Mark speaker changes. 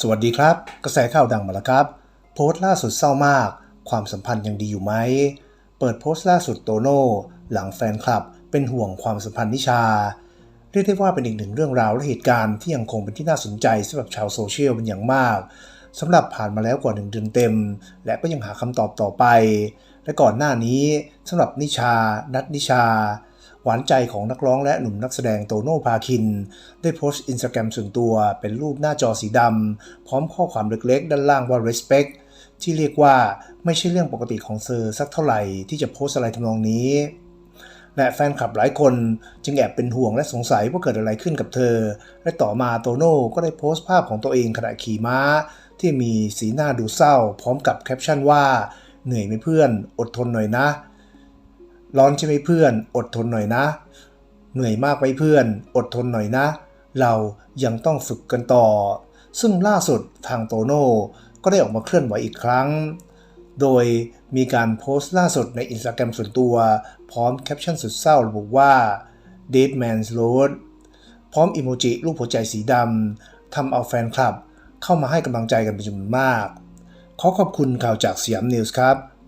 Speaker 1: สวัสดีครับ กระแสข่าวดังมาแล้วครับ โพสต์ล่าสุดเศร้ามาก ความสัมพันธ์ยังดีอยู่ไหม เปิดโพสต์ล่าสุดโตโน่ หลังแฟนคลับ เป็นห่วงความสัมพันธ์นิชา เรียกได้ว่าเป็นอีกหนึ่งเรื่องราวและเหตุการณ์ที่ยังคงเป็นที่น่าสนใจสำหรับชาวโซเชียลเป็นอย่างมากสำหรับผ่านมาแล้วกว่าหนึ่งเดือนเต็ม และก็ยังหาคำตอบต่อไป และก่อนหน้านี้สำหรับนิชา นัทนิชา หวานใจของนักร้องและหนุ่มนักแสดงโตโน่พาคิน ได้โพสต์อินสตาแกรมส่วนตัวเป็นรูปหน้าจอสีดำ พร้อมข้อความเล็กๆ ด้านล่างว่า respect ที่เรียกว่าไม่ใช่เรื่องปกติของเธอสักเท่าไหร่ที่จะโพสอะไรทำนองนี้ และแฟนคลับหลายคนจึงแอบเป็นห่วงและสงสัยว่าเกิดอะไรขึ้นกับเธอ และต่อมาโตโน่ก็ได้โพสต์ภาพของตัวเองขณะขี่ม้า ที่มีสีหน้าดูเศร้า พร้อมกับแคปชั่นว่า เหนื่อยไหมเพื่อน อดทนหน่อยนะ ร้อนใช่ไหมเพื่อน อดทนหน่อยนะ เหนื่อยมากไหมเพื่อน อดทนหน่อยนะ เรายังต้องฝึกกันต่อ ซึ่งล่าสุดทางโตโน่ก็ได้ออกมาเคลื่อนไหวอีกครั้ง โดยมีการโพสต์ล่าสุดในอินสตาแกรมส่วนตัว พร้อมแคปชั่นสุดเศร้าระบุว่า Dead Man's Road พร้อมอิโมจิรูปหัวใจสีดำทำเอาแฟนคลับ เข้ามาให้กำลังใจกันเป็นจำนวนมาก ขอขอบคุณข่าวจากสยามนิวส์ครับ